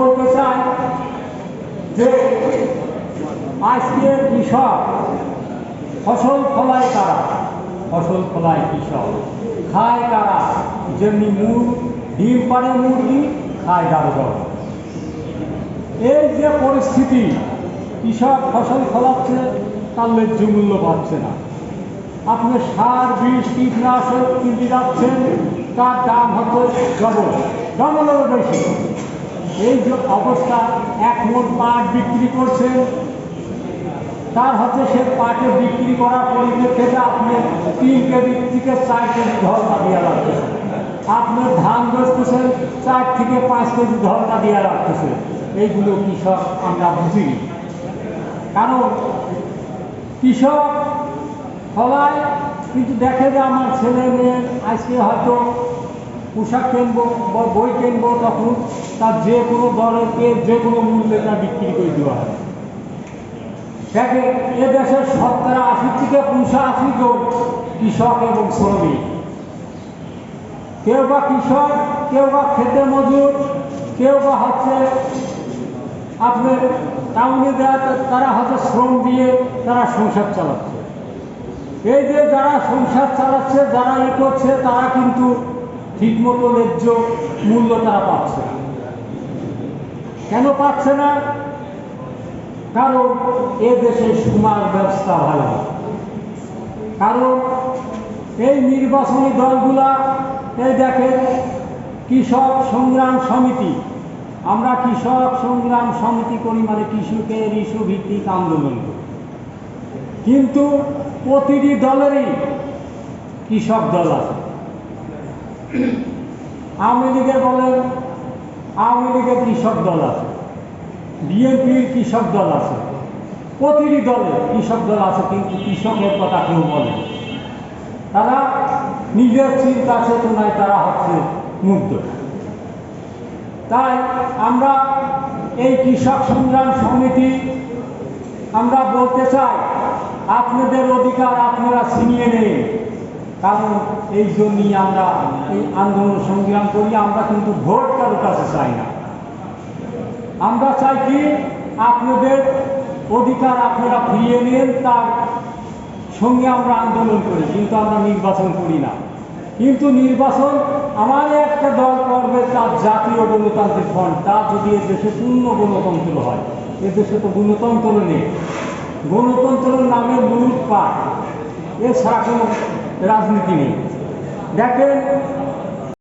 বলতে চাই যে আজকে কৃষক ফসল ফলায় কারা? ফসল ফলায় কৃষক। খায় কারা? যেমনি মুর ডিম পারে মুরগি, খায় দারোগা এই যে পরিস্থিতি, কৃষক ফসল ফলাচ্ছে, তার ন্যায্য মূল্য পাচ্ছে না। আপনি সার, বিষ, কীটনাশক কিনতে যাচ্ছেন, তার দাম হচ্ছে ডবল, ডবলেরও বেশি। এই যে অবস্থা, এক মোট পাট বিক্রি করছেন। তার হচ্ছে সে পাটে বিক্রি করার পরিপ্রেক্ষিতে আপনি তিন কেজি থেকে চার কেজি ধরনা দিয়ে রাখতেছেন। আপনি ধান বেচতেছেন চার থেকে পাঁচ কেজি ধরনা দিয়ে রাখতেছেন। এইগুলো কৃষক আমরা বুঝি কারণ কৃষক ফলায় কিন্তু দেখে যে আমার ছেলে মেয়ে আজকে হয়তো পোশাক কিনবো বা বই কিনবো তখন তার যে কোনো দরকে যে কোনো মূল্যে তা বিক্রি করে দেওয়া হয়। দেখে এ দেশের শতকরা আশি থেকে পঁচাশি জন কৃষক এবং শ্রমিক। কেউ বা কৃষক, কেউ বা খেতে মজুর, কেউ বা হচ্ছে আপনার টাউনে দেওয়া তারা হয়তো শ্রম দিয়ে তারা সংসার চালাচ্ছে। এই যে যারা সংসার চালাচ্ছে, যারা এ করছে, তারা কিন্তু ঠিকমতো ন্যায্য মূল্য তারা পাচ্ছে না। কেন পাচ্ছে না? কারণ এ দেশে সীমার ব্যবস্থা ভালো কারণ এই নির্বাচনী দলগুলা, এই দেখেন, কৃষক সংগ্রাম সমিতি। আমরা কৃষক সংগ্রাম সমিতি করি মানে কৃষকের ইস্যু ভিত্তিক আন্দোলন কিন্তু প্রতিটি দলেরই কৃষক দল আছে। আওয়ামী লীগের বলেন, আওয়ামী লীগের কৃষক দল আছে, বিএনপির কৃষক দল আছে, প্রতিটি দলে কৃষক দল আছে, কিন্তু কৃষকের কথা কেউ বলে তারা নিজের চিন্তা চেতনায় তারা হচ্ছে মুগ্ধ। তাই আমরা এই কৃষক সংগ্রাম সমিতি, আমরা বলতে চাই, আপনাদের অধিকার আপনারা ছিনিয়ে নেই কারণ এই জন্যই আমরা, এই আন্দোলন সংগ্রাম করি, আমরা কিন্তু ভোট কারোর কাছে চাই না। আমরা চাই কি আপনাদের অধিকার আপনারা ফিরিয়ে নিন, তার সঙ্গে আমরা আন্দোলন করি, কিন্তু আমরা নির্বাচন করি না। কিন্তু নির্বাচন আমার একটা দল করবে, তার জাতীয় গণতান্ত্রিক ফ্রন্ট তা যদি এ দেশে পূর্ণ গণতন্ত্র হয়, এ দেশে তো গণতন্ত্র নেই। গণতন্ত্রের নামে মুলুক পাঠ এছাড়া কোনো রাজনীতি নেই দেখেন